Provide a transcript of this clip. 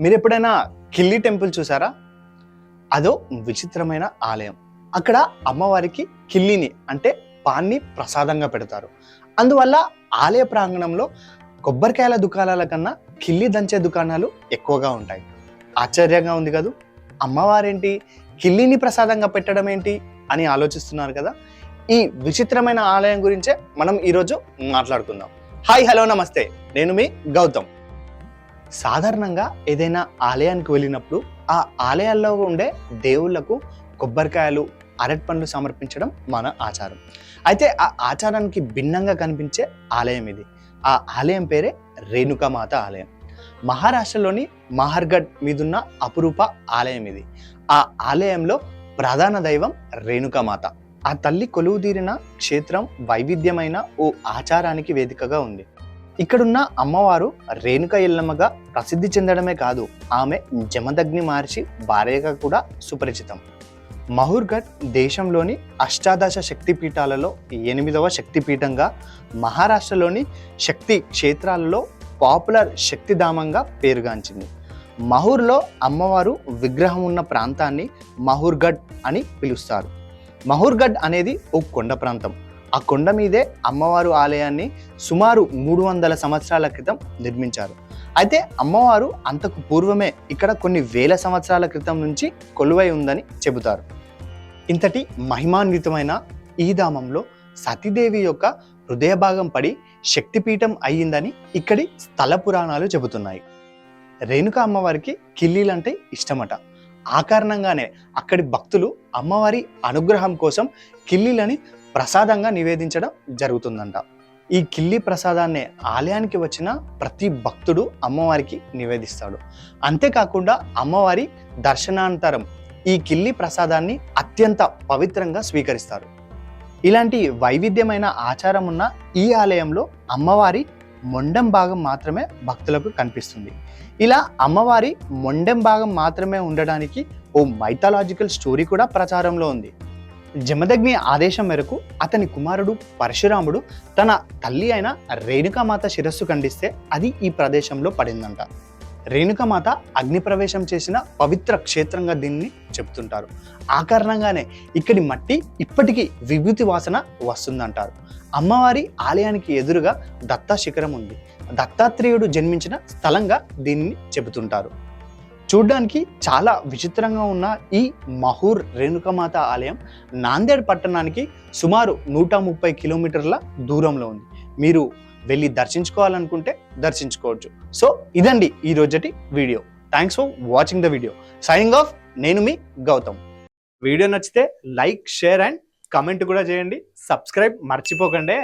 మీరు ఎప్పుడైనా కిల్లి టెంపుల్ చూసారా? అదో విచిత్రమైన ఆలయం. అక్కడ అమ్మవారికి కిల్లిని అంటే పాన్ని ప్రసాదంగా పెడతారు. అందువల్ల ఆలయ ప్రాంగణంలో కొబ్బరికాయల దుకాణాల కన్నా కిల్లి దంచే దుకాణాలు ఎక్కువగా ఉంటాయి. ఆశ్చర్యంగా ఉంది కదూ? అమ్మవారేంటి? కిల్లిని ప్రసాదంగా పెట్టడం ఏంటి? అని ఆలోచిస్తున్నారు కదా? ఈ విచిత్రమైన ఆలయం గురించే మనం ఈరోజు మాట్లాడుకుందాం. హాయ్ హలో నమస్తే. నేను మీ గౌతమ్. సాధారణంగా ఏదైనా ఆలయానికి వెళ్ళినప్పుడు ఆ ఆలయాల్లో ఉండే దేవుళ్ళకు కొబ్బరికాయలు అరటి పండ్లు సమర్పించడం మన ఆచారం. అయితే ఆ ఆచారానికి భిన్నంగా కనిపించే ఆలయం ఇది. ఆ ఆలయం పేరే రేణుకామాత ఆలయం. మహారాష్ట్రలోని మహర్గఢ్ మీదున్న అపురూప ఆలయం ఇది. ఆ ఆలయంలో ప్రధాన దైవం రేణుకామాత. ఆ తల్లి కొలువుదీరిన క్షేత్రం వైవిధ్యమైన ఓ ఆచారానికి వేదికగా ఉంది. ఇక్కడున్న అమ్మవారు రేణుక ఎల్లమ్మగా ప్రసిద్ధి చెందడమే కాదు ఆమె జమదగ్ని మహర్షి భార్యగా కూడా సుపరిచితం. మహూర్గఢ్ దేశంలోని అష్టాదశ శక్తిపీఠాలలో ఎనిమిదవ శక్తిపీఠంగా మహారాష్ట్రలోని శక్తి క్షేత్రాలలో పాపులర్ శక్తిధామంగా పేరుగాంచింది. మహూర్లో అమ్మవారు విగ్రహం ఉన్న ప్రాంతాన్ని మహూర్గఢ్ అని పిలుస్తారు. మహూర్గఢ్ అనేది ఓ కొండ ప్రాంతం. ఆ కొండ మీదే అమ్మవారు ఆలయాన్ని సుమారు మూడు వందల సంవత్సరాల క్రితం నిర్మించారు. అయితే అమ్మవారు అంతకు పూర్వమే ఇక్కడ కొన్ని వేల సంవత్సరాల క్రితం నుంచి కొలువై ఉందని చెబుతారు. ఇంతటి మహిమాన్వితమైన ఈ ధామంలో సతీదేవి యొక్క హృదయ భాగం పడి శక్తిపీఠం అయ్యిందని ఇక్కడి స్థల పురాణాలు చెబుతున్నాయి. రేణుక అమ్మవారికి కిల్లీలంటే ఇష్టమట. ఆ కారణంగానే అక్కడి భక్తులు అమ్మవారి అనుగ్రహం కోసం కిల్లీలని ప్రసాదంగా నివేదించడం జరుగుతుందంట. ఈ కిల్లి ప్రసాదాన్ని ఆలయానికి వచ్చిన ప్రతి భక్తుడు అమ్మవారికి నివేదిస్తాడు. అంతేకాకుండా అమ్మవారి దర్శనానంతరం ఈ కిల్లి ప్రసాదాన్ని అత్యంత పవిత్రంగా స్వీకరిస్తారు. ఇలాంటి వైవిధ్యమైన ఆచారం ఉన్న ఈ ఆలయంలో అమ్మవారి మొండెం భాగం మాత్రమే భక్తులకు కనిపిస్తుంది. ఇలా అమ్మవారి మొండెం భాగం మాత్రమే ఉండడానికి ఓ మైథాలాజికల్ స్టోరీ కూడా ప్రచారంలో ఉంది. జమదగ్ని ఆదేశం మేరకు అతని కుమారుడు పరశురాముడు తన తల్లి అయిన రేణుకామాత శిరస్సు ఖండిస్తే అది ఈ ప్రదేశంలో పడిందంట. రేణుకమాత అగ్నిప్రవేశం చేసిన పవిత్ర క్షేత్రంగా దీన్ని చెప్తుంటారు. ఆ కారణంగానే ఇక్కడి మట్టి ఇప్పటికీ విభూతి వాసన వస్తుందంటారు. అమ్మవారి ఆలయానికి ఎదురుగా దత్తా శిఖరం ఉంది. దత్తాత్రేయుడు జన్మించిన స్థలంగా దీన్ని చెబుతుంటారు. చూడ్డానికి చాలా విచిత్రంగా ఉన్న ఈ మహూర్ రేణుకమాత ఆలయం నాందేడ్ పట్టణానికి సుమారు నూట ముప్పై కిలోమీటర్ల దూరంలో ఉంది. మీరు వెళ్ళి దర్శించుకోవాలనుకుంటే దర్శించుకోవచ్చు. సో ఇదండి ఈ రోజటి video. Thanks for watching the video signing off నేను మీ గౌతమ్. వీడియో నచ్చితే లైక్ షేర్ అండ్ కమెంట్ కూడా చేయండి. సబ్స్క్రైబ్ మర్చిపోకండి.